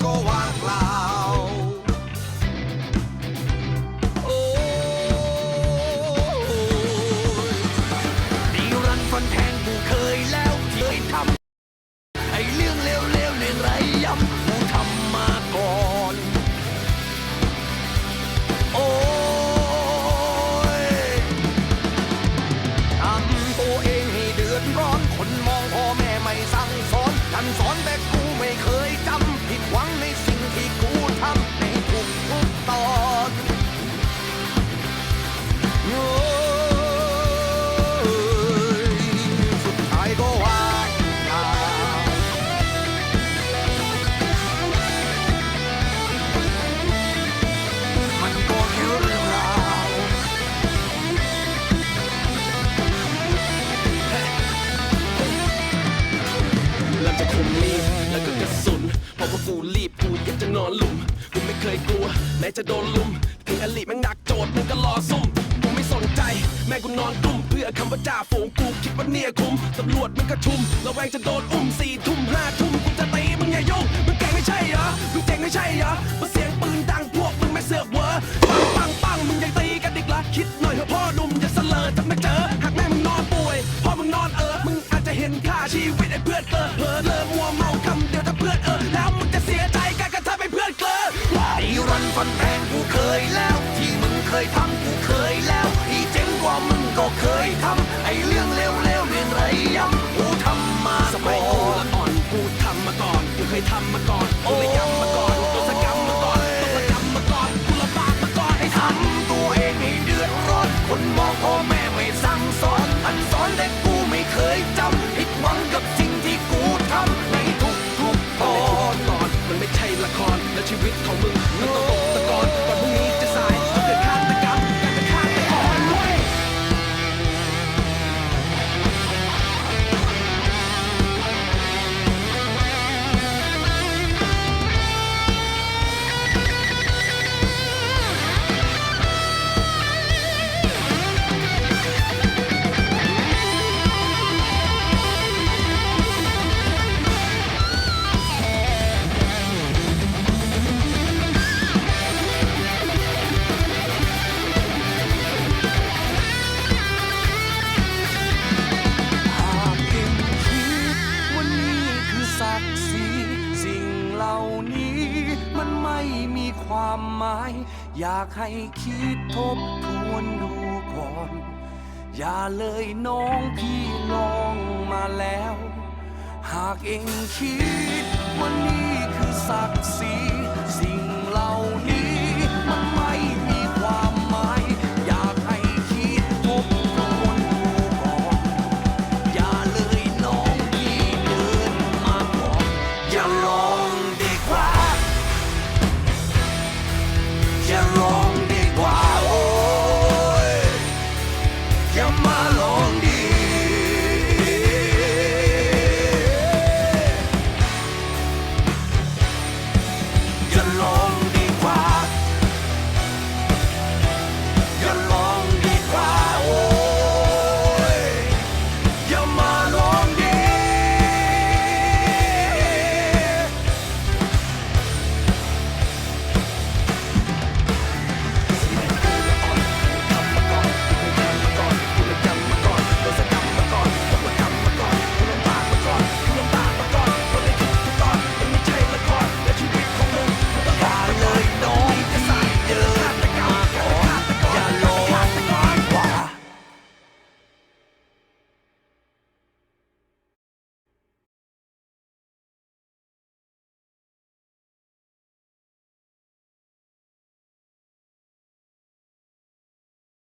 go กูอยากจะนอนหลุมกูไม่เคยกลัวแม้จะโดนลุมถึงอลิแม่งหนักโจทย์มึงก็รอซุ่มกูไม่สนใจ แม่กูนอนกลุ่มเพื่อคำว่าจ่าฝูงกูคิดว่าเนี่ยคุ้มตำรวจมันก็ชุมระแวงจะโดนอุ้มสี่ทุ่มห้าทุ่มกูจะตีมึงอย่ายุ่งมึงเก่งไม่ใช่เหรอมึงเจ๋งไม่ใช่เหรอมาเสียงปืนดังพวกมึงไม่เสือกเวอปังปังปังมึงยังตีกันอีกละคิดหน่อยเถอะพ่อหนุ่มอย่าเสลอจะไม่เจอหากแม่มึงนอนป่วยพ่อมึงนอนเออมึงอาจจะเห็นค่าชีวิตไอ้เพื่อนเกลอเผลอเลอมัวเมาคำเดียวถ้าเพื่อนเออแล้วมึง ยแล้ว ที่มึงเคยทำกูเคยแล้วที่เจ๋งกว่ามึงก็เคยทำไอ้เรื่องเลวๆเรื่องไรย้ำกูทำมาสมัยกูละอ่อนกูทำมาก่อนกูเคยทำมาก่อนกูเลยย้ำมาก่อนตัวสกรรมมาก่อนตัวสกรรมมาก่อนกูละบาปมาก่อนไอ้ทำตัวเองให้เดือดร้อน คนมองพ่อแม่ไม่สั่งสอนอันสอนแต่กูไม่เคยจำผิดหวังกับสิ่งที่กูทำในทุกๆตอนนก่อนมันไม่ใช่ละครและชีวิตของมึงมันต้อง ความหมาย อยากให้คิดทบทวนดูก่อน อย่าเลยน้องพี่ลองมาแล้ว หากเองคิดว่านี่คือศักดิ์ศรี